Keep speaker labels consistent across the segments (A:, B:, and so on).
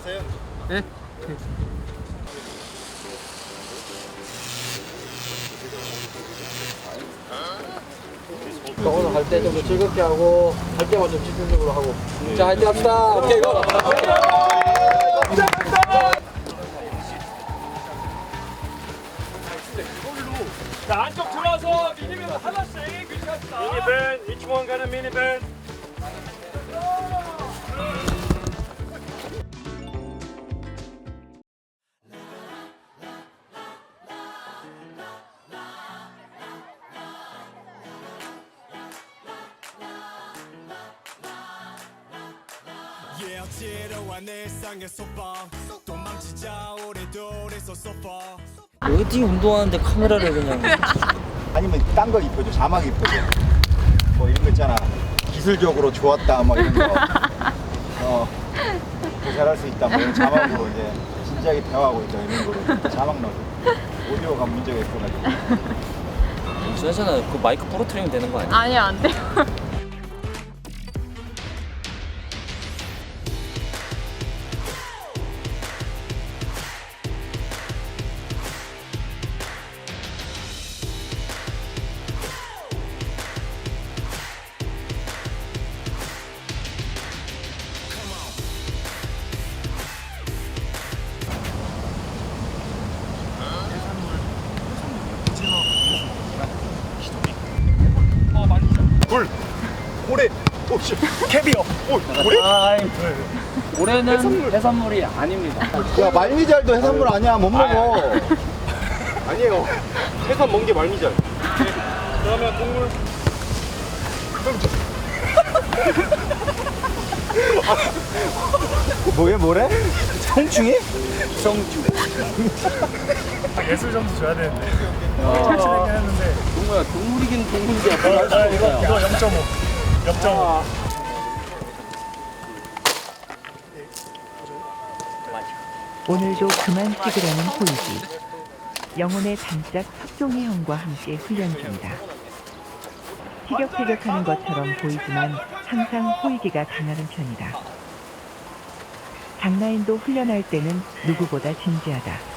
A: 하세요.
B: 네? 오늘 할때좀 더 즐겁게 하고 할 때만 좀 집중적으로 하고. 자할때 합시다. 오케이 이거.
C: 자 안쪽 들어와서 미니밴 하나씩 미니밴 이충원 가는 미니밴
D: Yeah, 지루한 일상의 소방 도망치자 오래도래서 소파
E: 어디 운동하는데 카메라를 그냥
A: 아니면 딴 거 입혀줘. 자막 입혀줘. 뭐 이런 거 있잖아. 기술적으로 좋았다 뭐 이런 거. 어. 더 잘할 수 있다 뭐 이런 자막으로 이제 진지하게 대화하고 있다 이런 거로 자막 넣어줘. 오디오가 문제가 있어가지고.
E: 괜찮아 그 마이크 부러뜨리면 되는 거 아니야?
F: 아니요 안 돼요.
A: 굴. 고래. 오 씨. 캐비어. 오, 고래?
B: 아이 올해는 해산물이 아닙니다
A: 야 말미잘도 해산물 아니야 못 먹어.
C: 아니에요 해산 먼게 말미잘 그러면 동물
A: 뭐야 뭐래? 성충이?
C: 예술 점수 줘야 되는데
B: 아,
C: 했는데
B: 동물야 동물이긴 동물이야 뭘할 수가 없어요
C: 이거 0.5 0.5
G: 오늘도 그만 찍으려는 호이지. 영혼의 단짝 석종희 형과 함께 훈련 중이다. 티격태격하는 것처럼 보이지만 항상 호이기가 강하는 편이다. 장나인도 훈련할 때는 누구보다 진지하다.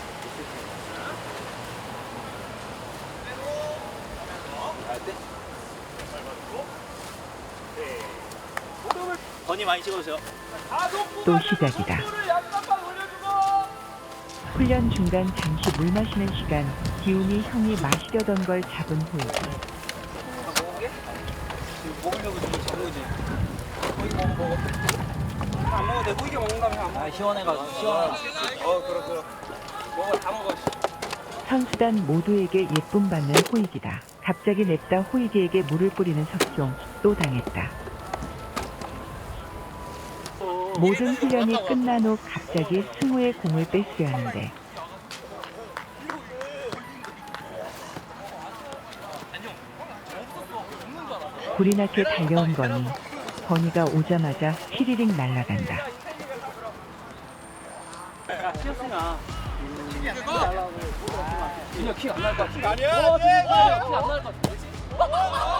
G: 또 시작이다. 훈련 중간 잠시 물 마시는 시간, 기운이 형이 마시려던 걸 잡은 호이지.
E: 먹으려고 좀 잡은 거지. 호이기 먹어 먹어 안 먹어도 돼. 호이기 먹는다면 아 시원해가지고. 시원해 어 그래 그래. 먹어 다 먹어.
G: 선수단 모두에게 예쁨 받는 호이기다. 갑자기 냅다 호이기에게 물을 뿌리는 석종. 또 당했다. 모든 훈련이 끝난 후 갑자기 승우의 공을 뺏으려 하는데 나게 달려온 거니 건이가 오자마자 휘리릭 날아간다.
B: 킥안 날것 같아 아니야 킥안 날것 같아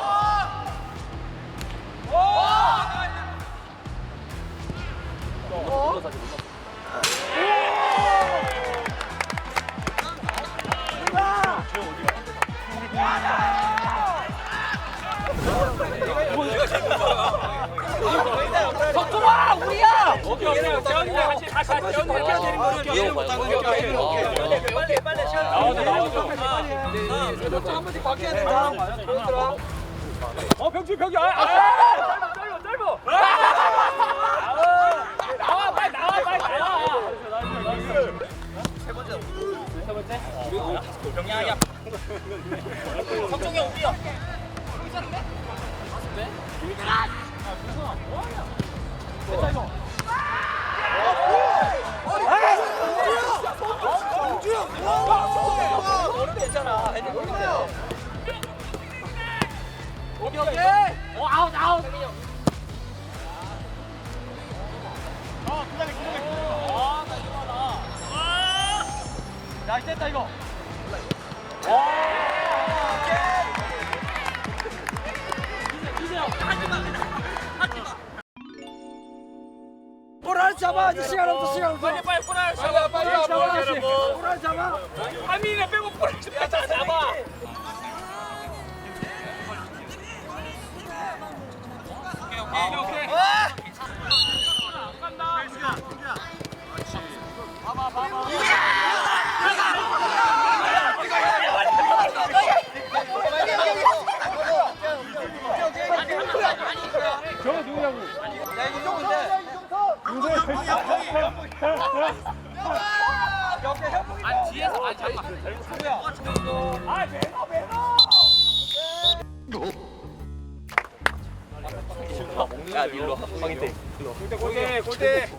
C: 어 병준 병준 아, 아. 짧아 짧아 짧아. 나와 빨리 나와 빨리 나와. 세 번째. 세 번째? 병양이야. 석종이 형 우리야 어어아야 됐다 이거
B: 잡아 이제 시간 없어 시간 없어 빨리 빨리 꼬라 잡아 빨리 잡아 꼬라 잡아 하민이네 빼고 꼬라 잡아 잡아 오케이 오케이 오케이
E: 야 일로 와. 황인태
B: 골대 골대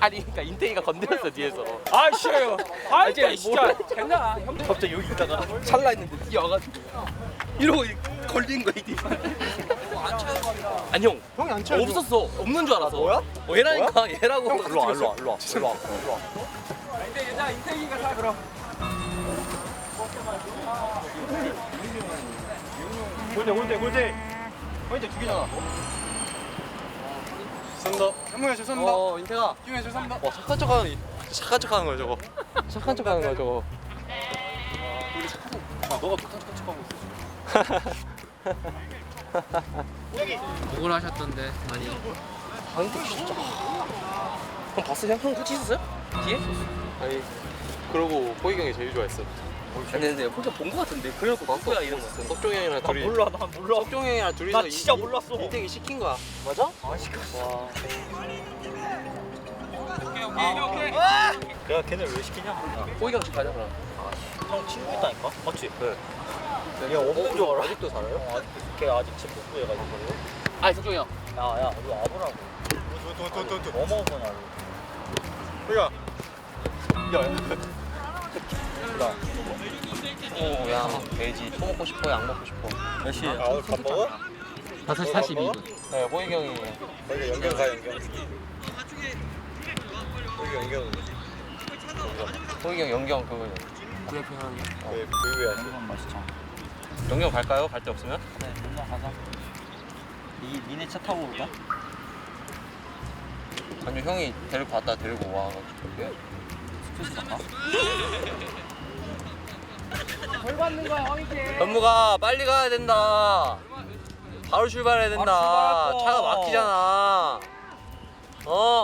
E: 아니 그러니까 인태이가 건드렸어 뒤에서.
B: 아 싫어요 아 이제 진짜 됐나 형
E: 갑자기 여기 있다가 찰나 했는데 뛰어가지고. 이러고 걸린 거야 이 아니 형. 형이 안 차. 없었어. 없는 줄 알아서 뭐야? 어, 얘라니까. 얘라고. 일로 와 일로 와 일로 와. 일로 와
B: 인태 여자 인태기가 사 그럼.
C: 골대 골대 골대. 골대 두 개잖아
E: 어 인태가
H: 형님 죄송합니다.
E: 어 착한 척하는 착한 척하는 거야 저거 착한 척하는 거야 저거
H: 아 너가 독한 척 하고 있어. 억울하셨던데 많이.
E: 황인태 진짜 형 봤어 형? 형 같이 있었어요? 뒤에? 아니 그러고 호이경이 제일 좋아했어 아니 근데 혼자 본거 같은데. 그래갖고 누구야 이런 거 석종이 형이랑 둘이 몰라 나 몰라. 석종이 형이랑 둘이서 나 진짜 몰랐어. 인택이 시킨 거야. 맞아? 아 시켰어.
B: 오케이 오케이.
C: 내가 걔네 왜 시키냐?
E: 호이경 집 가자 그럼
C: 형 친구 있다니까? 맞지?
E: 네.
C: 얘 엄청 좋아?
E: 아직도 살아요?
C: 어, 아직 걔 아직 집 못 구해가지고.
E: 아니 석종이 형.
C: 야야 우리 와보라고. 뭐 먹을 거냐고. 우 리가 야
E: 오야 돼지 토 먹고 싶어 양 먹고 싶어
C: 몇 시에? 아 오늘 밥 먹어?
H: 5시 42분.
E: 네 호이경이
C: 여기 연경 가 연경 여기 연경
E: 호이경 연경 그거
C: 왜 VV 하지?
E: 연경 갈까요? 갈 데 없으면?
C: 네 연경 가자 이 니네 차 타고 올까?
E: 아니 형이 데리고 갔다 데리고 와 가지고 현무가 빨리 가야 된다. 바로 출발해야 된다. 차가 막히잖아. 어